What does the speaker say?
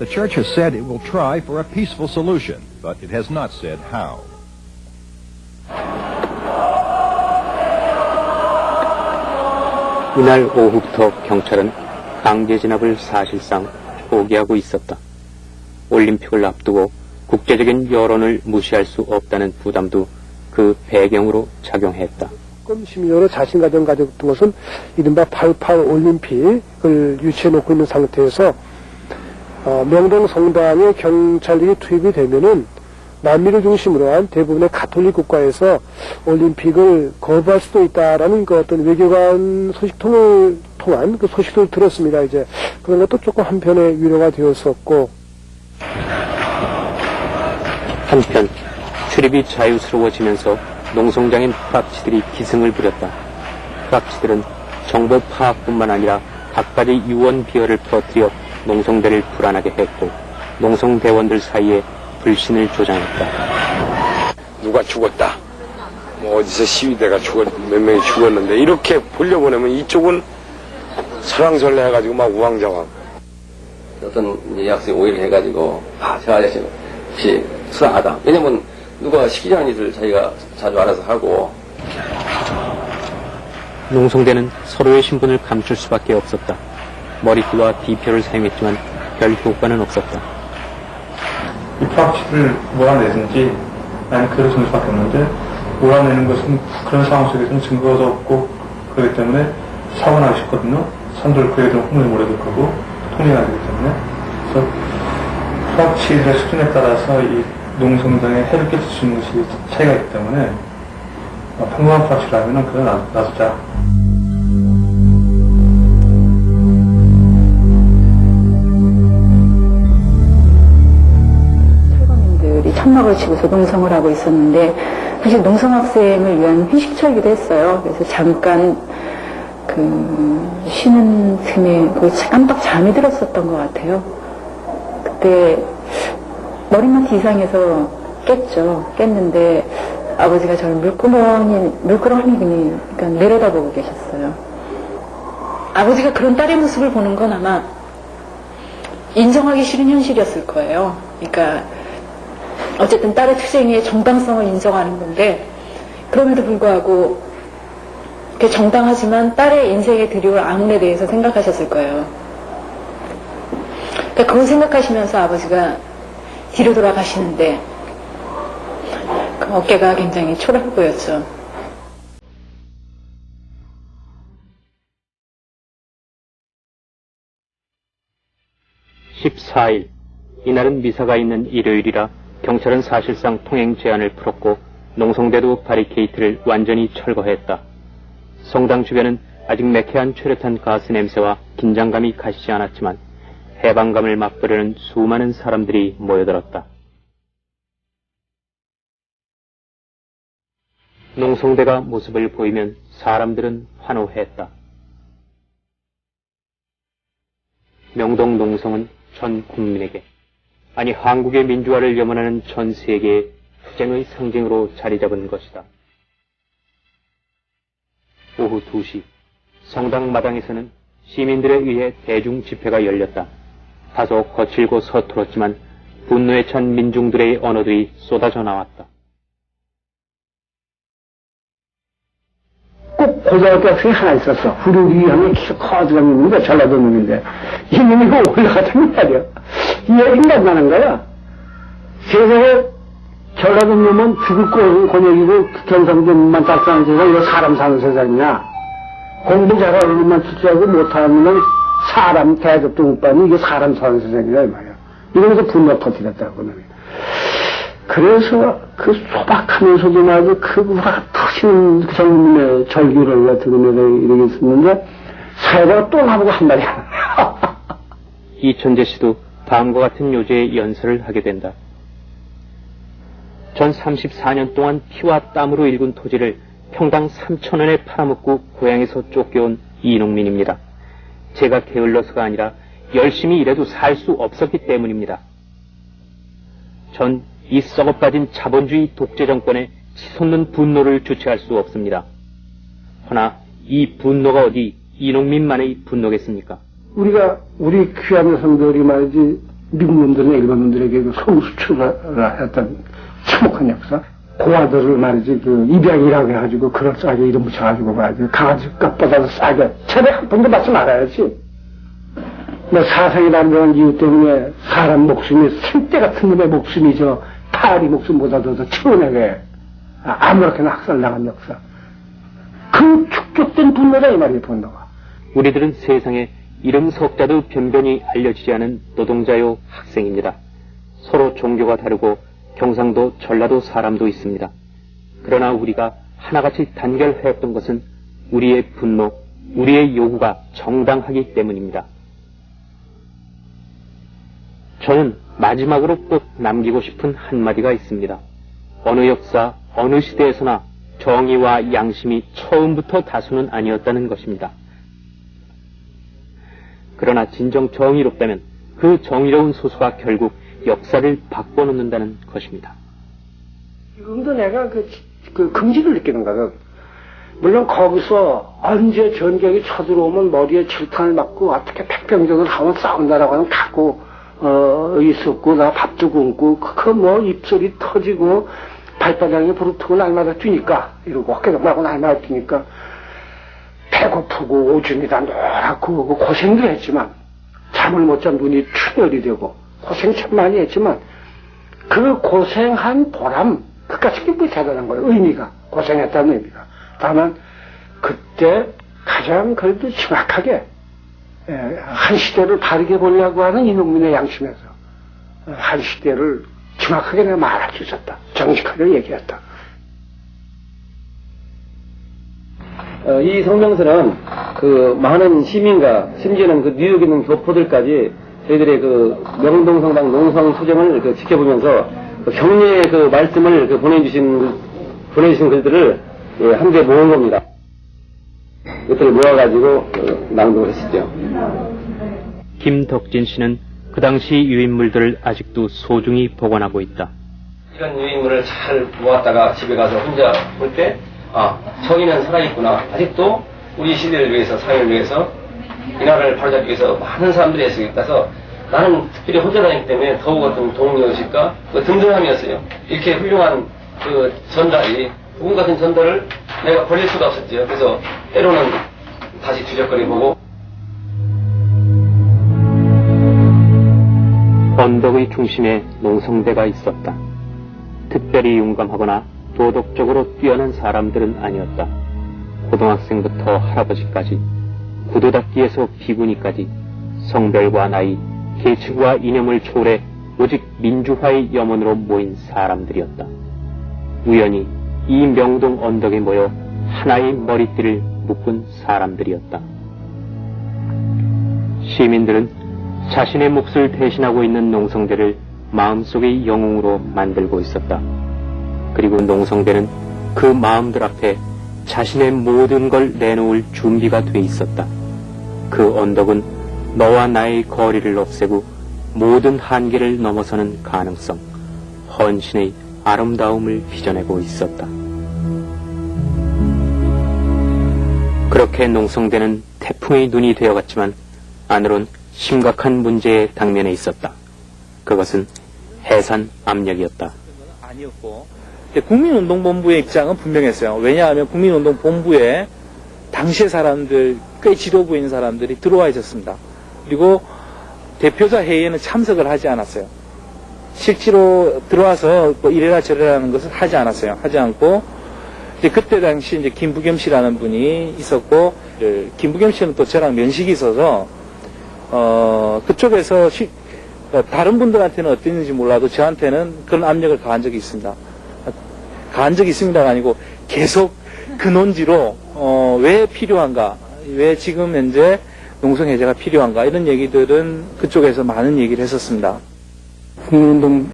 The church has said it will try for a peaceful solution, but it has not said how. 이날 오후부터 경찰은 강제 진압을 사실상 포기하고 있었다. 올림픽을 앞두고 국제적인 여론을 무시할 수 없다는 부담도 그 배경으로 작용했다. 조금 심리적으로 자신감을 가졌던 것은 이른바 88 올림픽을 유치해 놓고 있는 상태에서 어, 명동 성당에 경찰이 투입이 되면은 남미를 중심으로 한 대부분의 가톨릭 국가에서 올림픽을 거부할 수도 있다라는 그 어떤 외교관 소식통을 통한 그 소식을 들었습니다. 이제 그런 것도 조금 한편의 위로가 되었었고 한편 출입이 자유스러워지면서 농성장인 프락치들이 기승을 부렸다. 프락치들은 정보 파악뿐만 아니라 갖가지 유언 비어를 퍼뜨려 농성대를 불안하게 했고 농성대원들 사이에 불신을 조장했다. 누가 죽었다. 뭐 어디서 시위대가 죽었, 몇 명이 죽었는데 이렇게 돌려보내면 이쪽은 설왕설래 해가지고 막 우왕좌왕. 어떤 학생이 오해를 해가지고 아 저 아저씨는 혹시 수상하다 왜냐면 누가 시키지 않은 일을 자기가 자주 알아서 하고 농성대는 서로의 신분을 감출 수밖에 없었다. 머리띠와 비표를 사용했지만 별 효과는 없었다. 이 프락치를 몰아내든지 아니면 그를 줄 수밖에 없는데 몰아내는 것은 그런 상황 속에서는 증거가 없고 그렇기 때문에 사고 나기 쉽거든요. 선들 그에 대한 혼을 몰아들 거고 통일해야 되기 때문에 그래서 프락치의 수준에 따라서 이 농성장에 해를 끼칠 수 있는 것이 차이가 있기 때문에 어, 평범한 프락치라면 그건 놔- 놔두자. 천막을 치고서 농성을 하고 있었는데 사실 농성학생을 위한 휴식처이기도 했어요. 그래서 잠깐 그 쉬는 틈에 거의 깜빡 잠이 들었었던 것 같아요. 그때 머리맡 이상에서 깼죠. 깼는데 아버지가 저를 물구멍이 물끄러미 그러니까 내려다보고 계셨어요. 아버지가 그런 딸의 모습을 보는 건 아마 인정하기 싫은 현실이었을 거예요. 그러니까 어쨌든 딸의 투쟁의 정당성을 인정하는 건데 그럼에도 불구하고 그 정당하지만 딸의 인생에 들이올 아문에 대해서 생각하셨을 거예요. 그러니까 그걸 생각하시면서 아버지가 뒤로 돌아가시는데 그 어깨가 굉장히 초라해 보였죠. 14일 이날은 미사가 있는 일요일이라 경찰은 사실상 통행 제한을 풀었고 농성대도 바리케이트를 완전히 철거했다. 성당 주변은 아직 매캐한 최루탄 가스 냄새와 긴장감이 가시지 않았지만 해방감을 맛보려는 수많은 사람들이 모여들었다. 농성대가 모습을 보이면 사람들은 환호했다. 명동 농성은 전 국민에게, 아니 한국의 민주화를 염원하는 전 세계의 투쟁의 상징으로 자리 잡은 것이다. 오후 2시, 성당 마당에서는 시민들에 의해 대중 집회가 열렸다. 다소 거칠고 서툴었지만 분노에 찬 민중들의 언어들이 쏟아져 나왔다. 꼭 고등학교 학생이 하나 있었어. 후루리 하면 키 커지가 있는데 전라도 놈인데 이 놈이 그 올라가자면 말이야. 이 얘기가 나는 거야. 세상에 전라도 놈은 죽을 거는 권역이고 경상도만 짝사는 세상 이거 사람 사는 세상이냐. 공부 잘하는 놈만 출세하고 못하는 놈은 사람 대접도 못 받는 이게 사람 사는 세상이라 이 말이야. 이러면서 분노 터뜨렸다고 놈이. 그래서 그 소박하면서도 말이죠. 그와 터지는 그 정민의 절규를 들으면서 이러고 있었는데 사회자가 또 나보고 한 말이 야 이천재 씨도 다음과 같은 요지의 연설을 하게 된다. 전 34년 동안 피와 땀으로 일군 토지를 평당 3천 원에 팔아먹고 고향에서 쫓겨온 이농민입니다. 제가 게을러서가 아니라 열심히 일해도 살 수 없었기 때문입니다. 전 이 썩어빠진 자본주의 독재 정권에 치솟는 분노를 주체할 수 없습니다. 허나 이 분노가 어디 이농민만의 분노겠습니까? 우리가 우리 귀한 성들이 말이지 미국 놈들은 일본 놈들에게 그 소우 수출을 했던 참혹한 역사. 고아들을 말이지 그 입양이라고 해가지고 그걸 싸게 이름 붙여가지고 말이지 강아지 값보다도 싸게 차라리 한 번도 받지 말아야지. 뭐 사상이라는 그런 이유 때문에 사람 목숨이 생때 같은 놈의 목숨이 저 파리 목숨보다도 더 치워내게 아, 아무렇게나 학살당한 역사. 그 축적된 분노다 이 말이에요 분노가. 우리들은 세상에 이름 석자도 변변히 알려지지 않은 노동자요 학생입니다. 서로 종교가 다르고 경상도, 전라도 사람도 있습니다. 그러나 우리가 하나같이 단결하였던 것은 우리의 분노, 우리의 요구가 정당하기 때문입니다. 저는 마지막으로 꼭 남기고 싶은 한마디가 있습니다. 어느 역사, 어느 시대에서나 정의와 양심이 처음부터 다수는 아니었다는 것입니다. 그러나 진정 정의롭다면 그 정의로운 소수가 결국 역사를 바꿔놓는다는 것입니다. 지금도 내가 그, 그 금지를 느끼는 거야. 물론 거기서 언제 전쟁이 쳐들어오면 머리에 질탄을 맞고 어떻게 백병전을 하면 싸운다라고 하는 각오 어, 있었고 나 밥도 굶고 그 뭐 입술이 터지고 발바닥에 부르트고 날마다 뛰니까 이러고 어깨동무하고 날마다 뛰니까 배고프고 오줌이 다 노랗고 그 고생도 했지만 잠을 못 잔 눈이 충혈이 되고 고생 참 많이 했지만 그 고생한 보람 그까지 기쁘게 대단한 거예요 의미가. 고생했다는 의미가. 다만 그때 가장 그래도 심각하게 예, 한 시대를 바르게 보려고 하는 이농민의 양심에서 어, 한 시대를 정확하게 내가 말할 수 있었다 정직하게 얘기했다 어, 이 성명서는 그 많은 시민과 심지어는 그 뉴욕에 있는 교포들까지 저희들의 그 명동성당 농성 투쟁을 그 지켜보면서 그 격려의 그 말씀을 그 보내주신 보내주신 글들을 예, 한데 모은 겁니다. 이것들을 모아가지고 어, 낭독을 했었죠. 김덕진 씨는 그 당시 유인물들을 아직도 소중히 보관하고 있다. 이런 유인물을 잘 모았다가 집에 가서 혼자 볼 때, 아, 정의는 살아있구나. 아직도 우리 시대를 위해서, 사회를 위해서, 이 나라를 바로잡기 위해서 많은 사람들이 애쓰고 있다서 나는 특별히 혼자 다니기 때문에 더욱 어떤 동료의식과 그 든든함이었어요. 이렇게 훌륭한 그 전달이, 부분 같은 전달을 내가 버릴 수가 없었죠. 그래서 때로는 다시 뒤적거리 보고 언덕의 중심에 농성대가 있었다. 특별히 용감하거나 도덕적으로 뛰어난 사람들은 아니었다. 고등학생부터 할아버지까지, 구도닦기에서 비구니까지 성별과 나이, 계층과 이념을 초월해 오직 민주화의 염원으로 모인 사람들이었다. 우연히 이 명동 언덕에 모여 하나의 머리띠를 묶은 사람들이었다. 시민들은 자신의 몫을 대신하고 있는 농성대를 마음속의 영웅으로 만들고 있었다. 그리고 농성대는 그 마음들 앞에 자신의 모든 걸 내놓을 준비가 돼 있었다. 그 언덕은 너와 나의 거리를 없애고 모든 한계를 넘어서는 가능성, 헌신의 아름다움을 빚어내고 있었다. 그렇게 농성대는 태풍의 눈이 되어갔지만 안으론 심각한 문제에 당면해 있었다. 그것은 해산 압력이었다. 아니었고 국민운동본부의 입장은 분명했어요. 왜냐하면 국민운동본부에 당시의 사람들 꽤 지도부에 있는 사람들이 들어와 있었습니다. 그리고 대표자 회의에는 참석을 하지 않았어요. 실제로 들어와서 뭐 이래라 저래라 하는 것을 하지 않았어요. 하지 않고 이제 그때 당시 이제 김부겸 씨라는 분이 있었고 그 김부겸 씨는 또 저랑 면식이 있어서 어 그쪽에서 시- 어, 다른 분들한테는 어땠는지 몰라도 저한테는 그런 압력을 가한 적이 있습니다. 가한 적이 있습니다가 아니고 계속 근원지로 어, 왜 필요한가, 왜 지금 현재 농성 해제가 필요한가 이런 얘기들은 그쪽에서 많은 얘기를 했었습니다. 국민운동